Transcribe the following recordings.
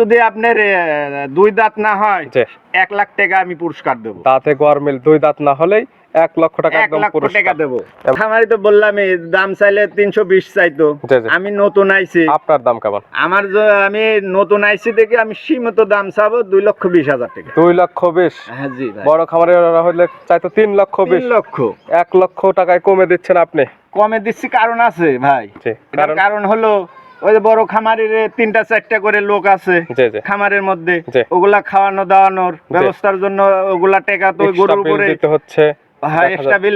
যদি আপনার দুই দাঁত না হয় এক লাখ টাকা আমি পুরস্কার দেবো। দাঁতে গরমিল দুই দাঁত না হলেই এক লক্ষ টাকা একদম টাকা পুরস্কার। দেবো। আমারই তো বললাম দাম চাইলে তিনশো বিশ চাইতো। আমি নতুন আইছি। আপনার দাম কেমন? আমার আমি নতুন আইছি দেখে আমি সীমিত দাম চাবো দুই লক্ষ বিশ হাজার টাকা। দুই লক্ষ বিশ? হ্যাঁ জি। বড় খামারে হলে চাইতো তিন লক্ষ বিশ। লক্ষ। এক লক্ষ টাকায় কমে দিচ্ছেন আপনি? কমে দিচ্ছি কারণ আছে ভাই। কারণ হলো ওই যে বড় খামারের তিনটা চারটা করে লোক আছে খামারের মধ্যে। ওগুলা খাওয়ানো দাওয়ানোর ব্যবস্থার জন্য ওগুলা টেকা তো গরুর উপরে হচ্ছে। হ্যাঁ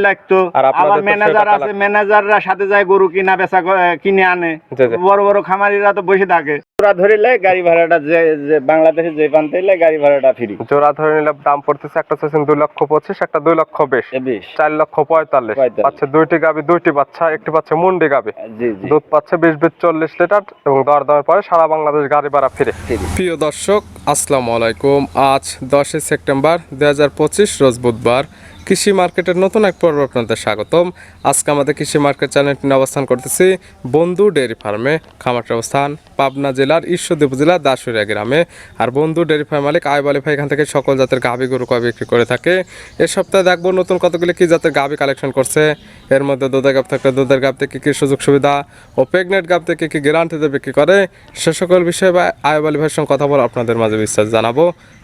লাগতো। আবার ম্যানেজার আছে ম্যানেজাররা সাথে যায় গরু কিনা বেচা কিনে আনে। বড় বড় খামারিরা তো বসে থাকে। গাড়ি ভাড়াটা যে যে বাংলাদেশে যে প্রান্তে গাড়ি ভাড়াটা ফ্রি। জোড়া ধরে নিলে দাম পড়তেছে একটা চাইছেন দুই লক্ষ পঁচিশ একটা দুই লক্ষ বিশ। চার লক্ষ পঁয়তাল্লিশ। পাচ্ছে দুইটি গাবি দুইটি বাচ্চা একটি পাচ্ছে মুন্ডি গাবি। জি জি। দুধ পাচ্ছে বিশ বিশ চল্লিশ লিটার এবং দরদামের পরে সারা বাংলাদেশ গাড়ি ভাড়া ফিরে। প্রিয় দর্শক আসসালামু আলাইকুম। আজ দশই সেপ্টেম্বর দুই হাজার পঁচিশ রোজ বুধবার। কৃষি মার্কেটের নতুন এক পর্ব আপনাদের স্বাগতম। আজকে আমাদের কৃষি মার্কেট চ্যানেলটি অবস্থান করতেছি বন্ধু ডেয়ারি ফার্মে। খামারটির অবস্থান পাবনা জেলার ঈশ্বরদী উপজেলার দাসুরিয়া গ্রামে। আর বন্ধু ডেয়ারি ফার্ম মালিক আয়ব আলী ভাই এখান থেকে সকল জাতের গাভী গরু কয় বিক্রি করে থাকে। এ সপ্তাহে দেখব নতুন কতগুলি কি জাতের গাভী কালেকশন করছে। এর মধ্যে দুধের গাভ থাকলে দুধের গাভ থেকে কী সুযোগ সুবিধা ও প্রেগনেন্ট গাভ থেকে কী গ্যারান্টিতে বিক্রি করে, সে সকল বিষয়ে বা আয়ব আলী ভাইয়ের সঙ্গে কথা বলে আপনাদের মাঝে বিশ্বাস জানাব।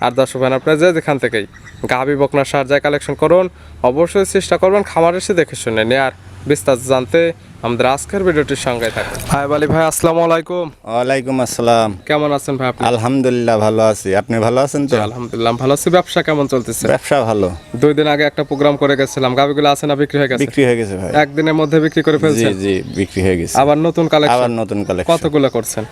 আর দর্শক ভাই আপনারা যে যেখান থেকেই গাভী, বকনা, সার যায় কালেকশন করুন, অবশ্যই চেষ্টা করবেন খামার এসে দেখে শুনে নেয়ার। বিস্তারিত জানতে আমাদের আজকের ভিডিওটির সঙ্গে থাকবে আয়ব আলী ভাই আসসালামু আলাইকুম। ওয়ালাইকুম আসসালাম। কেমন আছেন ভাই আপনি? আলহামদুলিল্লাহ ভালো আছি। আপনি ভালো আছেন তো? আলহামদুলিল্লাহ ভালো আছি। ব্যবসা কেমন চলতেছে? ব্যবসা ভালো। দুই দিন আগে একটা প্রোগ্রাম করে গেছিলাম। গাভিগুলো আছে না বিক্রি হয়ে গেছে? বিক্রি হয়ে গেছে ভাই। একদিনের মধ্যে বিক্রি করে জি ফেলছেন? জি বিক্রি হয়ে গেছে। আবার নতুন আবার কালেকশন নতুন কালেকশন কতগুলো করছেন?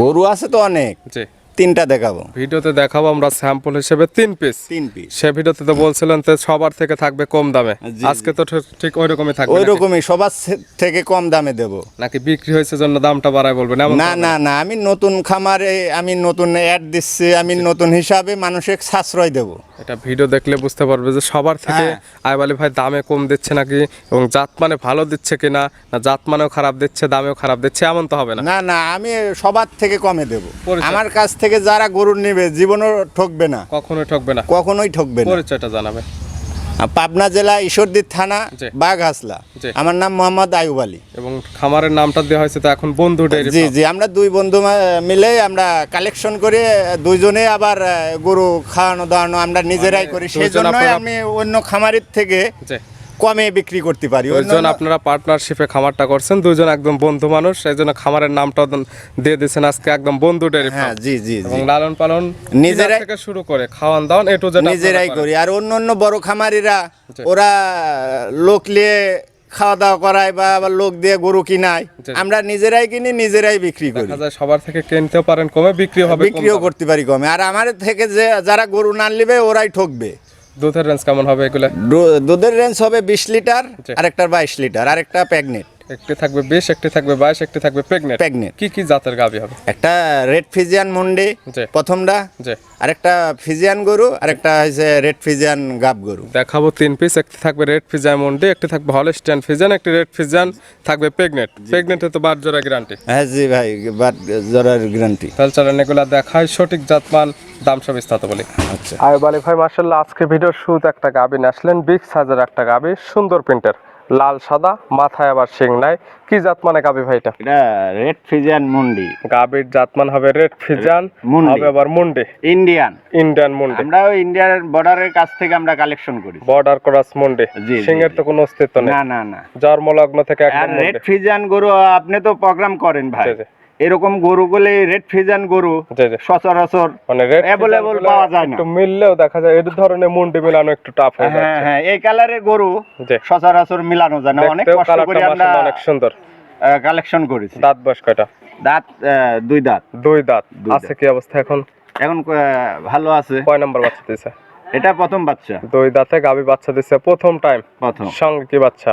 গরু আছে তো অনেক। জি। তিনটা দেখাবো। ভিডিওতে দেখাবো আমরা স্যাম্পল হিসেবে তিন পিস তিন পিস সে ভিডিওতে তো বলছিলেন তো সবার থেকে থাকবে কম দামে। আজকে তো ঠিক- ওই রকমই থাকবে ওই রকমই সবার থেকে কম দামে দেব। নাকি বিক্রি হয়েছে জন্য দামটা বাড়ায় বলবেন? না না না আমি নতুন খামারে আমি নতুন অ্যাড দিচ্ছি আমি নতুন হিসাবে মানুষের সাশ্রয় দেব। এটা ভিডিও দেখলে বুঝতে পারবে যে সবার থেকে হ্যাঁ। আইবালি ভাই দামে কম দিচ্ছে নাকি এবং জাত মানে ভালো দিচ্ছে কিনা না জাত মানেও খারাপ দিচ্ছে দামেও খারাপ দিচ্ছে এমন তো হবে না। না না আমি সবার থেকে কমে দেব। আমার কাছ থেকে যারা গরু নেবে জীবনও ঠকবে না। কখনোই ঠকবে না। কখনোই ঠকবে না। পরিচয়টা জানাবে। পাবনা জেলা ঈশ্বরদীর থানা। বাঘহাসলা। জি। আমার নাম মোহাম্মদ আয়ুব আলী। এবং খামারের নামটা দেওয়া হয়েছে তো এখন বন্ধু জি জি আমরা দুই বন্ধু মিলে আমরা কালেকশন করে দুইজনে আবার গরু খাওয়ানো দাওয়ানো আমরা নিজেরাই করি। সেই জন্য আমি অন্য খামারের থেকে কমে বিক্রি করতে পারি। অন্যান্য- আপনারা পার্টনারশিপে খামারটা করছেন দুইজন একদম বন্ধু মানুষ সেই জন্য খামারের নামটা দিয়ে দিয়েছেন আজকে একদম বন্ধু ডেয়ারি হ্যাঁ জি জি এবং লালন পালন নিজেরাই- থেকে শুরু করে খাওয়ান দাওয়ান এটু যেটা নিজেরাই করি। আর অন্য অন্য বড় খামারিরা ওরা লোক নিয়ে খাওয়া দাওয়া করায় বা আবার লোক দিয়ে গরু কিনায় আমরা নিজেরাই কিনি নিজেরাই বিক্রি করি। সবার থেকে কিনতেও পারেন কমে বিক্রি হবে বিক্রিও করতে পারি কমে। আর আমার থেকে যে যারা গরু না নিবে ওরাই ঠকবে। দুধের রেঞ্জ কেমন হবে এগুলো দুধের রেঞ্জ হবে বিশ লিটার। আরেকটার বাইশ লিটার আরেকটা প্যাগনেট একটি থাকবে বিশ একটি থাকবে বাইশ একটি থাকবে প্রেগনেন্ট প্যাগনেট কি কি জাতের গাবি হবে? একটা রেড ফিজিয়ান মন্ডি। প্রথমটা যে আরেকটা ফিজিয়ান গরু আরেকটা হচ্ছে রেড ফিজিয়ান গাব গরু। দেখাবো তিন পিস একটি থাকবে রেড ফিজান মন্ডি একটি থাকবে হলস্টিয়ান ফিজান একটি রেড ফিজান থাকবে প্রেগনেন্ট প্রেগনেন্টে তো বার জোড়া গ্যারান্টি হ্যাঁ জি ভাই বাট জরার গ্যারান্টি তাহলে চলেন এগুলা দেখায় সঠিক জাতমান দাম সব বিস্তারিত বলি। আচ্ছা। আয়ুব আলী ভাই মার্শাল্লাহ আজকে ভিডিওর শুরুতে একটা গাবি আসলেন বিগ সাইজের একটা গাবি সুন্দর প্রিন্টের লাল সাদা মাথায় আবার শিং নাই। কি জাত মানে গাবি ভাইটা? এটা রেড ফিজিয়ান মুন্ডি। গাবির জাত মানে হবে রেড ফিজান মুন্ডি। হবে আবার মুন্ডি। ইন্ডিয়ান। ইন্ডিয়ান মুন্ডি। আমরা ওই ইন্ডিয়ার বর্ডারের কাছ থেকে আমরা কালেকশন করি। বর্ডার ক্রস মুন্ডি। শিং এর তো কোনো অস্তিত্ব নেই। না না না। জন্মলগ্ন থেকে একদম রেড ফিজান ফিজিয়ান গরু আপনি তো প্রোগ্রাম করেন ভাই। এরকম গরুগুলি রেড ফিজিয়ান গরু সচরাচর মানে রেড Available পাওয়া যায় না। একটু মিললেও দেখা যায় এই ধরনের মুন্ডি মিলানো একটু টাফ হয়ে হ্যাঁ হ্যাঁ এই কালারের গরু সচরাচর মিলানো যায় না। অনেক কষ্ট করে আমরা অনেক সুন্দর। কালেকশন করেছি। দাঁত বয়স কয়টা? দাঁত দুই দাঁত। দুই দাঁত। আছে কি অবস্থা এখন? এখন ভালো আছে। কয় নাম্বার বাচ্চা দিছে? এটা প্রথম বাচ্চা। দুই দাঁতে গাবি বাচ্চা দিছে প্রথম টাইম প্রথম। সঙ্গে কি বাচ্চা?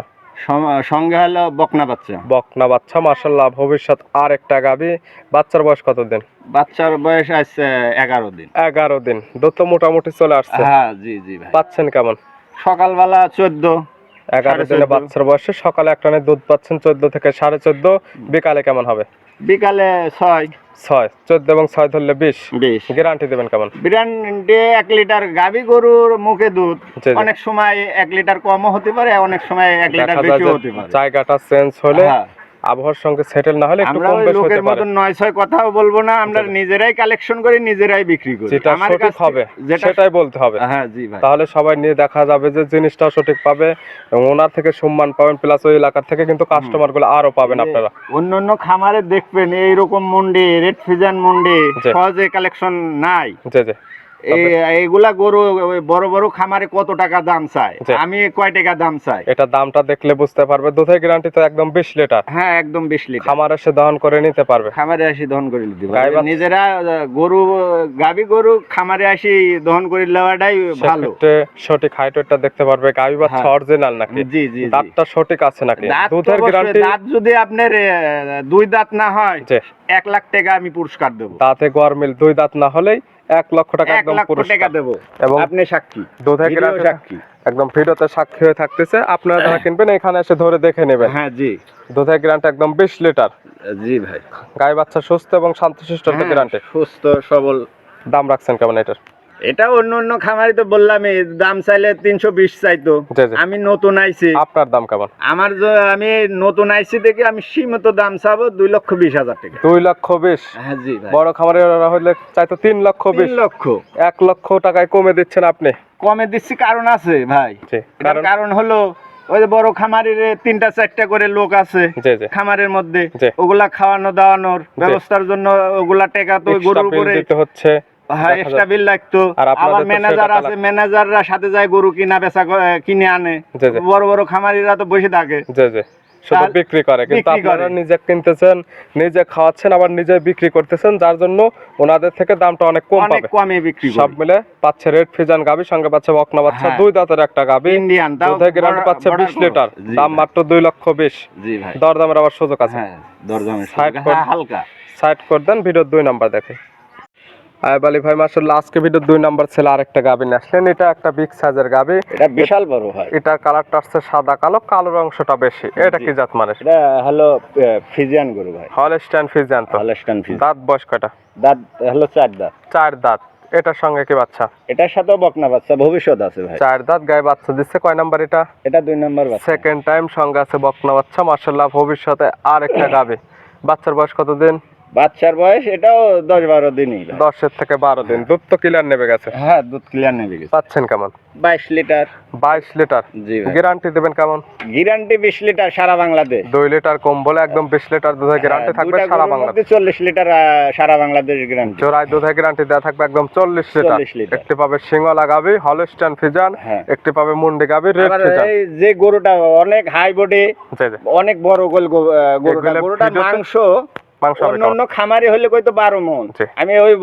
সঙ্গে হলো বকনা বাচ্চা। বকনা বাচ্চা ভবিষ্যৎ আর একটা গাবি। বাচ্চার বয়স কত দিন বাচ্চার বয়স আছে এগারো দিন। এগারো দিন। দুধ তো মোটামুটি চলে আসছে। হ্যাঁ জি জি ভাই। পাচ্ছেন কেমন? সকালবেলা চোদ্দ এগারো দিনে বাচ্চার বয়সে সকালে একটা দুধ পাচ্ছেন চোদ্দ থেকে সাড়ে চোদ্দ বিকালে কেমন হবে? বিকালে ছয়। ছয় চোদ্দ এবং ছয় ধরলে বিশ। বিশ। গ্যারান্টি দেবেন কেমন? গ্যারান্টি এক লিটার গাভী গরুর মুখে দুধ। অনেক সময় এক লিটার কমও হতে পারে অনেক সময় এক লিটার বেশি বেশিও হতে পারে। জায়গাটা চেঞ্জ হলে হ্যাঁ। আবহাওয়ার সঙ্গে সেটেল না হলে একটু কম বেশ হতে পারে। মতন নয় ছয় কথাও বলব না আমরা নিজেরাই কালেকশন করি নিজেরাই বিক্রি করি। যেটা সঠিক হবে সেটাই বলতে হবে। হ্যাঁ জি ভাই। তাহলে সবাই নিয়ে দেখা যাবে যে জিনিসটা সঠিক পাবে এবং ওনার থেকে সম্মান পাবেন প্লাস ওই এলাকার থেকে কিন্তু কাস্টমারগুলো আরও পাবেন আপনারা। অন্য অন্য খামারে দেখবেন এইরকম মন্ডি রেড ফিজান মন্ডি সহজে কালেকশন নাই। জি জি। এইগুলা গরু বড় বড় খামারে কত টাকা দাম চায়? আমি কয় টাকা দাম চাই? এটা দামটা দেখলে বুঝতে পারবে। দুধের গ্যারান্টি তো একদম বিশ লিটার। হ্যাঁ একদম বিশ লিটার। খামার এসে দহন করে নিতে পারবে। খামারে আসি দহন করে নিতে পারবে। নিজেরা গরু গাবি গরু খামারে আসি দহন করে নেওয়াটাই ভালো। সঠিক হাইট ওয়েটটা দেখতে পারবে। বাচ্চা হ্যাঁ। অরিজিনাল নাকি? জি জি। দাঁতটা সঠিক আছে নাকি? দুধের গ্যারান্টি দাঁত যদি আপনার দুই দাঁত না হয় এক লাখ টাকা আমি পুরস্কার দেবো। দাঁতে গরমিল দুই দাঁত না হলেই এক লক্ষ টাকা একদম টাকা দেবো। এবং আপনি সাক্ষী। দুধের সাক্ষী। একদম ভিডিওতে সাক্ষী হয়ে থাকতেছে। আপনারা যারা কিনবেন এখানে এসে ধরে দেখে নেবেন। হ্যাঁ জি। দুধের গ্রান্ট একদম বিশ লিটার। জি ভাই। গাই বাচ্চা সুস্থ এবং শান্ত সুস্থ গ্যারান্টি সুস্থ সবল। দাম রাখছেন কেমন এটার? এটা অন্য অন্য খামারি তো বললামই দাম চাইলে তিনশো বিশ চাইতো। আমি নতুন আইছি। আপনার দাম কেমন? আমার আমি নতুন আইছি দেখে আমি সীমিত দাম চাবো দুই লক্ষ বিশ হাজার টাকা। দুই লক্ষ বিশ? হ্যাঁ জি বড় খামারের হলে চাইতো তিন লক্ষ বিশ। লক্ষ। এক লক্ষ টাকায় কমে দিচ্ছেন আপনি? কমে দিচ্ছি কারণ আছে ভাই। কারণ? হলো ওই যে বড় খামারের তিনটা চারটা করে লোক আছে খামারের মধ্যে। ওগুলা খাওয়ানো দাওয়ানোর ব্যবস্থার জন্য ওগুলা টাকা তো গরুর উপরে হচ্ছে। হ্যাঁ এক্সট্রা বিল লাগতো। আবার ম্যানেজার আছে ম্যানেজাররা সাথে যায় গরু কিনা বেচা কিনে আনে। জি, জি। বড় বড় খামারিরা তো বসে থাকে। জি জি। শুধু বিক্রি করে। কিন্তু আপনারা নিজে কিনতেছেন নিজে খাওয়াচ্ছেন আবার নিজে বিক্রি করতেছেন যার জন্য ওনাদের থেকে দামটা অনেক কম পাবে। কমে বিক্রি সব মিলে পাচ্ছে রেড ফিজান গাবি সঙ্গে পাচ্ছে বকনা বাচ্চা হ্যাঁ। দুই দাঁতের একটা গাবি। ইন্ডিয়ান দুধের পাচ্ছে বড় বিশ গরু। লিটার। দাম মাত্র দুই লক্ষ বিশ। জি ভাই। দরদামের আবার সুযোগ আছে। হ্যাঁ দরদামের হ্যাঁ, হালকা। সাইড করে দেন ভিডিওর দুই নাম্বার দেখে। আয় বালি ভাই মাসাল্লাহ আজকে ভিডিওর দুই নাম্বার ছেলে আরেকটা গাবি নিয়ে আসলেন। এটা একটা বিগ সাইজের গাবি। এটা বিশাল বড় হয় এটার কালারটা আসছে সাদা কালো কালোর অংশটা বেশি। এটা কি জাত মানে এটা হলো ফিজিয়ান গরু ভাই। হলস্টাইন ফিজিয়ান তো। হলস্টান ফিজ দাঁত বয়স কয়টা? দাঁত হলো চার দাঁত। চার দাঁত। এটার সঙ্গে কি বাচ্চা? এটার সাথেও বকনা বাচ্চা ভবিষ্যৎ আছে ভাই। চার দাঁত গায়ে বাচ্চা দিচ্ছে। কয় নাম্বার এটা? এটা দুই নম্বর বাচ্চা। সেকেন্ড টাইম সঙ্গে আছে বকনা বাচ্চা। মার্শাল্লাহ ভবিষ্যতে আর একটা গাবে। বাচ্চার বয়স কতদিন? বাচ্চার বয়স এটাও দশ বারো দিনই দশের থেকে বারো দিন। দুধ তো ক্লিয়ার নেবে গেছে। হ্যাঁ দুধ ক্লিয়ার নেবে গেছে। পাচ্ছেন কেমন? বাইশ লিটার। বাইশ লিটার? জি গ্যারান্টি দেবেন কেমন? গ্যারান্টি বিশ লিটার সারা বাংলাদেশ। দুই লিটার কম বলে একদম বিশ লিটার দুধের গ্যারান্টি থাকবে সারা বাংলাদেশ। চল্লিশ লিটার সারা বাংলাদেশ গ্যারান্টি জোড়ায় দুধের গ্যারান্টি দেওয়া থাকবে একদম চল্লিশ লিটার। একটি পাবে সিঙ্গলা গাবি হলস্টান ফিজান হ্যাঁ। একটি পাবে মুন্ডি গাবি রেড ফিজান যে গরুটা অনেক হাই বডি অনেক বড় গোল গরুটা। ভিডিওতে- মাংস মাংস হবে অন্য কেমন? অন্য খামারি হলে কইতো মন। আমি ওই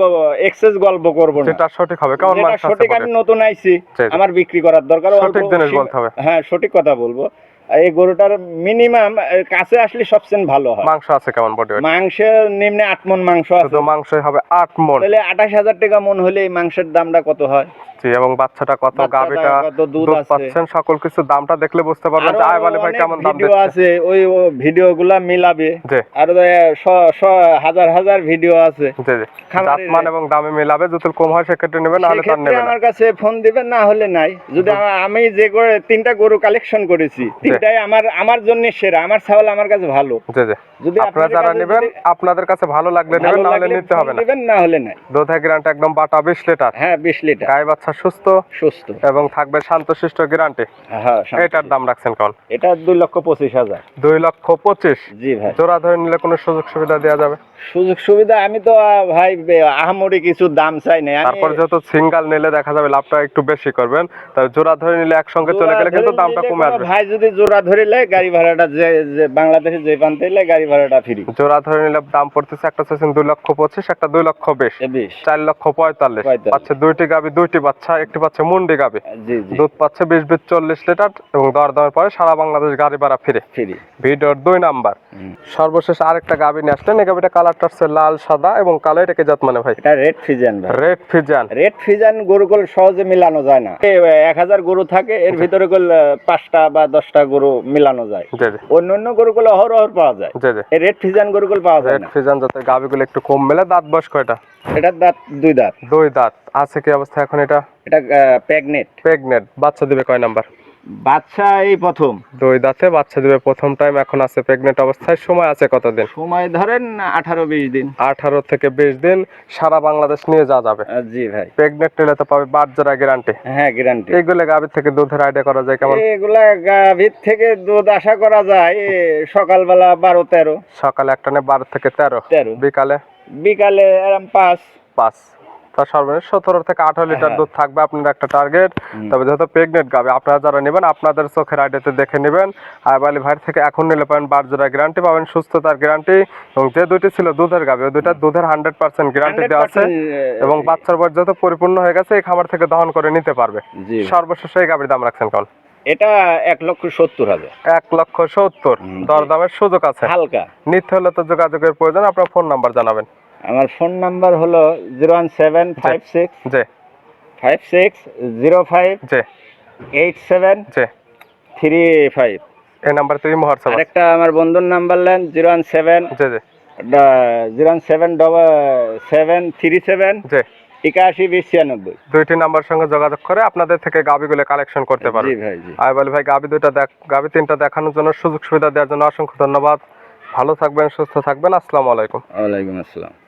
এক্সেস গল্প করব না। যেটা সঠিক হবে। কেমন মাংস সঠিক আমি নতুন আইছি। আমার বিক্রি করার দরকার। সঠিক জিনিস বলতে হবে। হ্যাঁ সঠিক কথা বলব। এই গরুটার মিনিমাম কাছে আসলে সবচেয়ে ভালো হয়। মাংস আছে কেমন বডি মাংসের নিম্নে আট মন মাংস আছে। মাংসই হবে আট মন তাহলে আঠাশ হাজার টাকা মন হলে এই মাংসের দামটা কত হয়? জি এবং বাচ্চাটা কত গাবিটা কত দুধ। পাচ্ছেন সকল কিছু দামটা দেখলে বুঝতে পারবেন। যে আরও আয় বলে ভাই কেমন দাম ভিডিও দিচ্ছে? আছে ওই ভিডিও গুলা মিলাবে। আর হাজার হাজার ভিডিও আছে। জি জি। জাতমান এবং দামে মিলাবে যদি কম হয় সেক্ষেত্রে নেবেন নাহলে তার নেবেন আমার কাছে ফোন দিবেন না হলে নাই। যদি আমি যে করে তিনটা গরু কালেকশন করেছি তিনটাই আমার আমার জন্য সেরা আমার ছাগল আমার কাছে ভালো। যদি আপনারা যারা নেবেন আপনাদের কাছে ভালো লাগলে নেবেন না হলে নিতে হবে না। দিবেন না হলে নাই। দুধের গ্যারান্টি একদম বাটা বিশ লিটার। হ্যাঁ বিশ লিটার। গায়ে বাচ্চা সুস্থ। সুস্থ। এবং থাকবে শান্তশিষ্ট গ্যারান্টি। হ্যাঁ এটার দাম রাখছেন কেমন এটা দুই লক্ষ পঁচিশ হাজার। দুই লক্ষ পঁচিশ। জি ভাই। জোড়া ধরে নিলে কোনো সুযোগ সুবিধা দেওয়া যাবে? সুযোগ সুবিধা আমি তো ভাই আহামরি কিছু দাম চাই না আমি তারপর যেহেতু সিঙ্গাল নিলে দেখা যাবে লাভটা একটু বেশি করবেন তবে জোড়া ধরে নিলে একসঙ্গে চলে গেলে কিন্তু দামটা কমে আসবে। ভাই যদি জোড়া ধরে নেয় গাড়ি ভাড়াটা যে বাংলাদেশে যে প্রান্তে গাড়ি ভাড়াটা ফ্রি। জোড়া ধরে নিলে দাম পড়তেছে একটা দুই লক্ষ পঁচিশ একটা দুই লক্ষ বিশ। চার লক্ষ পঁয়তাল্লিশ। দুইটি গাবি দুইটি বাচ্চা একটি মুন্ডি গাবি। দুধ পাচ্ছে বিশ বিশ চল্লিশ লিটার এবং দর পরে সারা বাংলাদেশ গাড়ি ভাড়া ফিরে। ভিডিওর দুই নাম্বার। সর্বশেষ আরেকটা গাবি নিয়ে আসলেন। এই গাবিটা কালারটা হচ্ছে লাল সাদা এবং কালো। এটাকে জাত মানে ভাই? এটা রেড ফিজান ভাই। রেড ফিজান রেড ফিজান গরুগুলো সহজে মিলানো যায় না। এক হাজার গরু থাকে এর ভিতরে গুলো পাঁচটা বা দশটা গরু মিলানো যায়। অন্য অন্য গরুগুলো অহর অহর পাওয়া যায়। জি এই রেড ফিজান গরুগুলো পাওয়া যায় রেড ফিজান যাতে গাবিগুলো একটু কম মেলে দাঁত বয়স কয়টা? এটার দাঁত দুই দাঁত। দুই দাঁত। আছে কি অবস্থা এখন এটা? এটা প্রেগনেট প্রেগনেন্ট বাচ্চা দিবে কয় নাম্বার? বাচ্চা এই প্রথম দুই দাঁতে বাচ্চা দিবে প্রথম টাইম এখন আছে প্রেগনেন্ট অবস্থায়। সময় আছে কতদিন? সময় ধরেন আঠারো বিশ দিন। আঠারো থেকে বিশ দিন সারা বাংলাদেশ নিয়ে যাওয়া যাবে। জি ভাই। প্রেগনেন্ট নিলে তো পাবে বাট জোড়া গ্যারান্টি হ্যাঁ গ্যারান্টি এইগুলো গাভীর থেকে দুধের আইডিয়া করা যায় কেমন? এগুলা গাভীর থেকে দুধ আশা করা যায় সকালবেলা বারো তেরো। সকালে একটা নে বারো থেকে তেরো। তেরো। বিকালে? বিকালে এরম পাঁচ। পাঁচ। তা সর্বনিম্ন সতেরো থেকে আঠারো লিটার হ্যাঁ। দুধ থাকবে আপনার একটা টার্গেট তবে যেহেতু প্রেগনেন্ট গাবে আপনারা যারা নেবেন আপনাদের চোখের আইডিয়াতে দেখে নেবেন। আর বালি ভাই থেকে এখন নিলে পাবেন গ্যারান্টি পাবেন সুস্থতার গ্যারান্টি এবং যে দুইটি ছিল দুধের গাবে ওই দুইটা দুধের হান্ড্রেড পার্সেন্ট গ্যারান্টি দেওয়া আছে। এবং বাচ্চার বয়স যত পরিপূর্ণ হয়ে গেছে এই খামার থেকে দহন করে নিতে পারবে। সর্বশেষ এই গাভীর দাম রাখছেন কেমন? এটা এক লক্ষ সত্তর হাজার। এক লক্ষ সত্তর। দরদামের সুযোগ আছে। হালকা। নিতে হলে তো যোগাযোগের প্রয়োজন আপনার ফোন নাম্বার জানাবেন। আমার ফোন নাম্বার হলো zero one seven five six five six zero five eight seven three five. এই নাম্বার থেকে হোয়াটসঅ্যাপ আরেকটা আমার বন্ধুর নাম্বার নেন zero one seven zero one seven double seven three seven একাশি বিশ ছিয়ানব্বই। দুইটি নাম্বার সঙ্গে যোগাযোগ করে আপনাদের থেকে গাবিগুলো কালেকশন করতে ভাই জি। বলি ভাই গাবি দুইটা দেখ গাবি তিনটা দেখানোর জন্য সুযোগ সুবিধা দেওয়ার জন্য অসংখ্য ধন্যবাদ। ভালো থাকবেন সুস্থ থাকবেন। আসসালামু আলাইকুম। ওয়ালাইকুম আসসালাম।